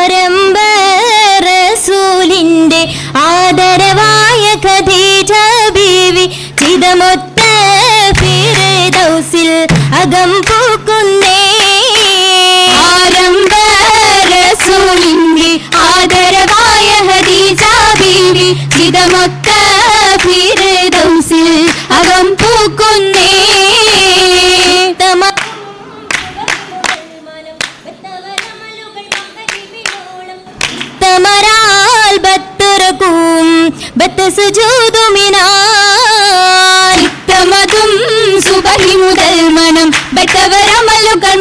ആരംഭ റസൂലിന്റെ ആദരവായ ഖദീജ ബീവി ചിതമൊത്ത ഫിർദൗസിൽ അകം പൂക്കുന്നേ. ആരംഭ റസൂലിന്റെ ആദരവായ ഹദീജ ബീവി ചിതമൊത്ത സുബഹി മുതൽ മനം. ബത്തവരമലുകൾ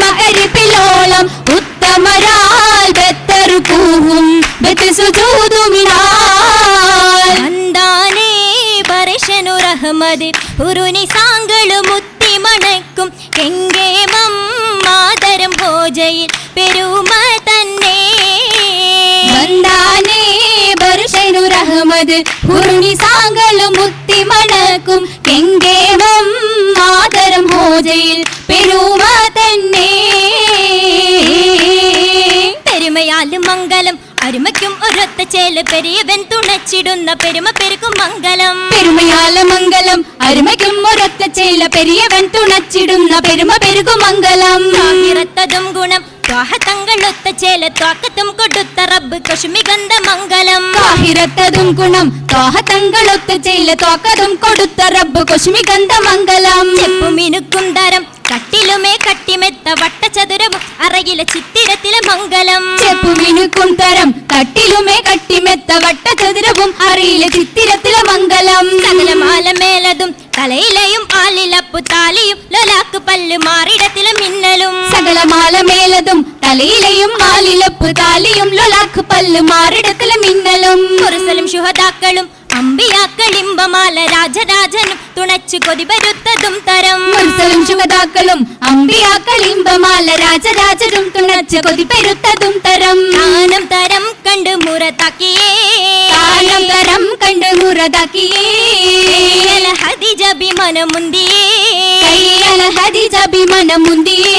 സാങ്കലും മുത്തി മണക്കും കെങ്കേമം മാതരം ഹോജയിൽ പെരുമ തന്നെ. പെരുമയാലും മംഗലം അരുമയ്ക്കും ഒരൊത്ത ചേൽ പെരിയവൻ തുണച്ചിടുന്ന പെരുമ പെരുക്കും മംഗലം. പെരുമയാല മംഗലം അരുമയ്ക്കും ഒരൊറ്റ ചേല പെരിയവൻ തുണച്ചിടുന്ന പെരുമ പെരുകും മംഗലം. താഹിറത്തതും ഗുണം ചേല ത്വാക്കത്തും കൊടുത്ത റബ്ബ് കശുമികന്ധ മംഗലം. താഹിറത്തതും ഗുണം ചേല കൊടുത്ത റബ്ബ് മംഗലം. ചെപ്പുമിനുക്കും തരം കട്ടിലുമേ കട്ടിമെത്ത വട്ടചതുരവും അറയിലെ ചിത്തിരത്തിലെ മംഗലം. ചെപ്പുമിനുക്കും തരം കട്ടിലുമേ കട്ടിമെത്ത വട്ടചതുരവും അറിയിലെ ചിത്തിരത്തിലെ പല്ല് മിന്നലും. സകലമാല മേലതും തലയിലെയും മാലിലപ്പ് താലിയും ലൊലാക്ക് പല്ല് മാറിടത്തിലെ മിന്നലും. കുറുസലും ശുഹതാക്കളും അമ്പിയാക്കളിമ്പമാല രാജരാജനും തുണച്ചു കൊതിപരുത്തതും തരം. മുൻസലും ശുഭതാക്കളും അമ്പിയാക്കളിമ്പമാല രാജരാജനും തുണച്ചു കൊതിപ്പെരുത്തതും തരം. ജ്ഞാനം തരം കണ്ട് മുറത്താക്കിയേ കാലം തരം കണ്ട് മുറതാക്കിയേ. ഹദിജഭിമനമുന്തിയേ കയ്യല ഹദിജഭിമനം മുന്തിയേ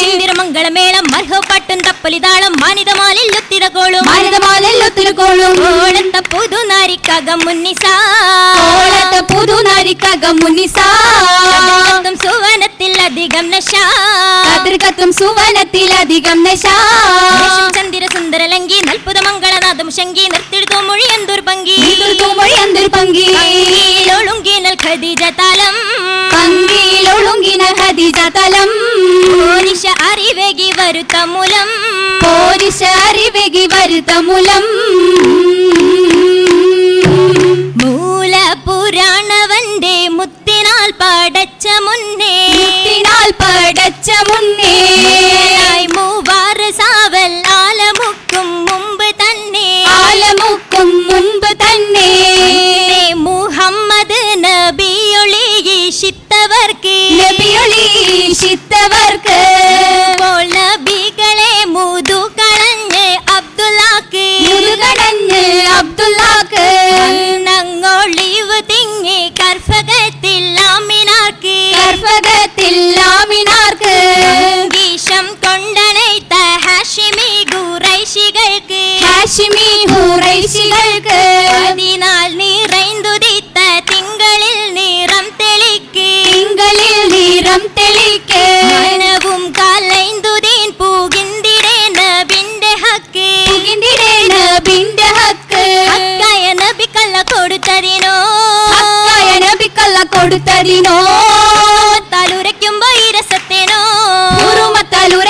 ചിന്തിരമംഗളമേളം മർഹപ്പാട്ടും തപ്പലിതാളം മാനിതമാലില്ലൊത്തിരകോളും. ഭാരതമാലെല്ലൊത്തിരുകോളും ഓളത്ത പുതുനാരിക്കകം മുന്നിസാ ഓളത്ത പുതുനാരിക്കകം മുന്നിസാ കതിർകത്തും സുവനത്തിൽ അധികം നശാ. കതിർകത്തും സുവനത്തിലധികം നശ. ദേശം ചന്ദിര സുന്ദരലങ്കി നൽപുത മംഗളനാഥം ശങ്കി നിർത്തിടുത്തു മൊഴി മൊഴി എന്തൊരു പങ്കി ഖദീജ താലം. പങ്കിയിലൊളുങ്ങിന ഹദിജ തലം പോരിശ അറിവേകി വരുത്ത മൂലം പോരിശ അറിവെകി വരുത്ത മൂല പുരാണവന്റെ മുത്തിനാൽ പടച്ച മുന്നേ. മുത്തിനാൽ പടച്ച മുന്നേ.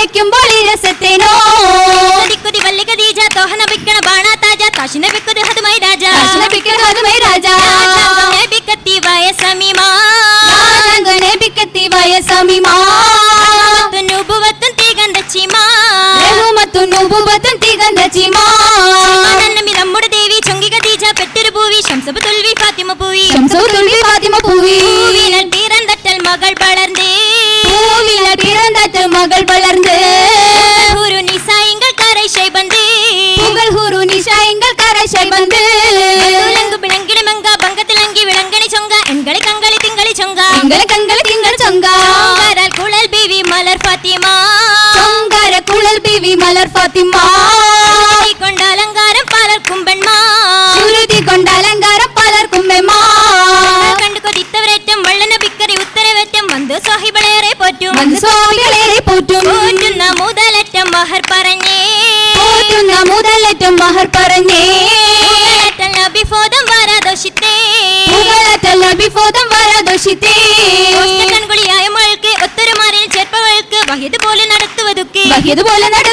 ഉറുമത്താൽ ഉരയ്ക്കുമ്പോൾ ഈ രസത്തിനോ കുതി വല്ലി കദീജ തോഹന വിക്കണ ബാണ താജ താശിന വിക്കുത് ഹതുമായി രാജ നബിക്കുന്നതുമേ രാജാ നബി കത്തി വയസമിമാ നബിക്കത്തി വയസമിമാ നുബുവത്തും തികന്തച്ചിമാ റഹ്മത്തും നുബുവത്തും തികഞ്ഞ ചിമാ നന്നമി നമ്മുടെ ദേവി ചൊങ്കി കദീജ പെട്ടൊരു പൂവി ശംസബ് തുൽവി ഫാത്തിമ പൂവി ശംസുതുള്ളി ഫാത്തിമ പൂവി പൂവിനൽ തീരന്തറ്റൽ எங்கள் கரை செல்வந்து விளங்கிடமங்க பங்கத்திலங்கி விளங்கணி சொங்க. எங்களை கங்களி திங்களி சொங்க. எங்களை கங்களி திங்கள் சொங்க. குழல் பிவி மலர் பாத்திமா. சொங்கர குழல் பிவி மலர் பாத்திமா. കൺകുളിയായ മഴക്ക് ഒത്തൊരുമാരിൽ ചെറുപ്പവൾക്ക് വഹിത് പോലെ നടത്തുവതുക്കി. വഹിത് നട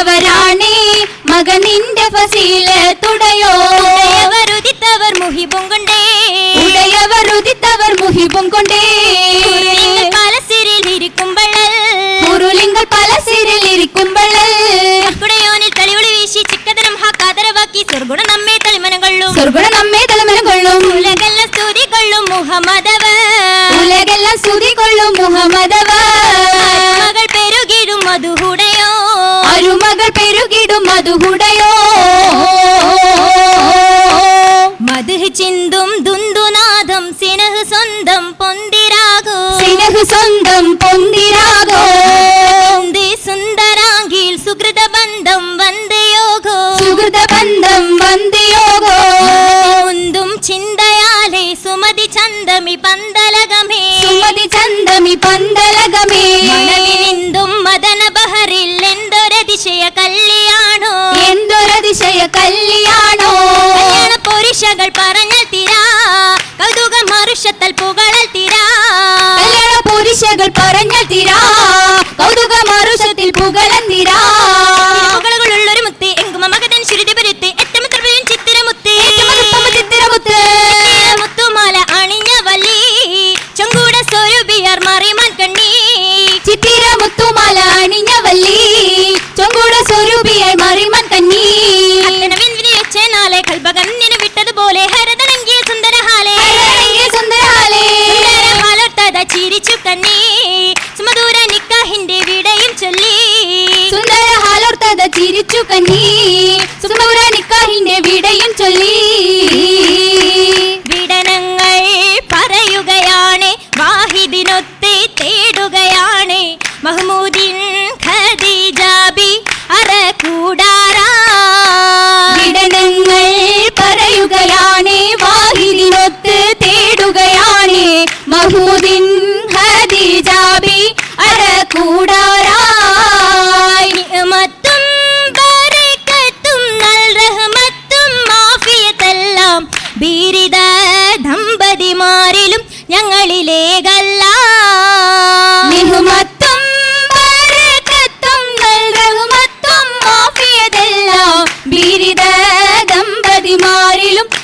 ഉള്ളവരാണേ മകനിന്റെ ഫസീല തുടയോ பகர் பெருகிடும் மது உடையோ? மது சிந்தும் துந்துநாதம் சினகு சொந்தம் பொந்திராகோ? சினகு சொந்தம் பொந்திராகோ? சுந்தராங்கில் சுகிருத பந்தம் வந்தே யோகோ சுகிருத பந்தம் வந்தே யோகோ உந்தும் சிந்தையாலே சுமதி சந்தமி பந்தலகமே? சுமதி சந்தமி பந்தலகமே? மனவினின் സുമധൂര നിക്കാഹിന്റെ വിടയും ചൊല്ലി. സുന്ദര ഹാലോർത്തത ചിരിച്ചു കന്നീ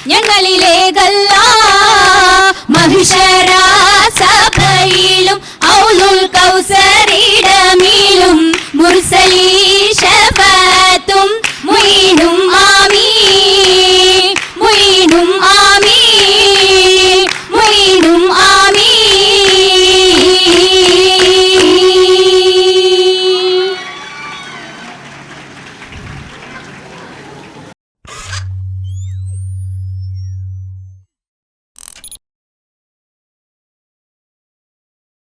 ഞങ്ങളിലേകല്ല മഹിഷരാ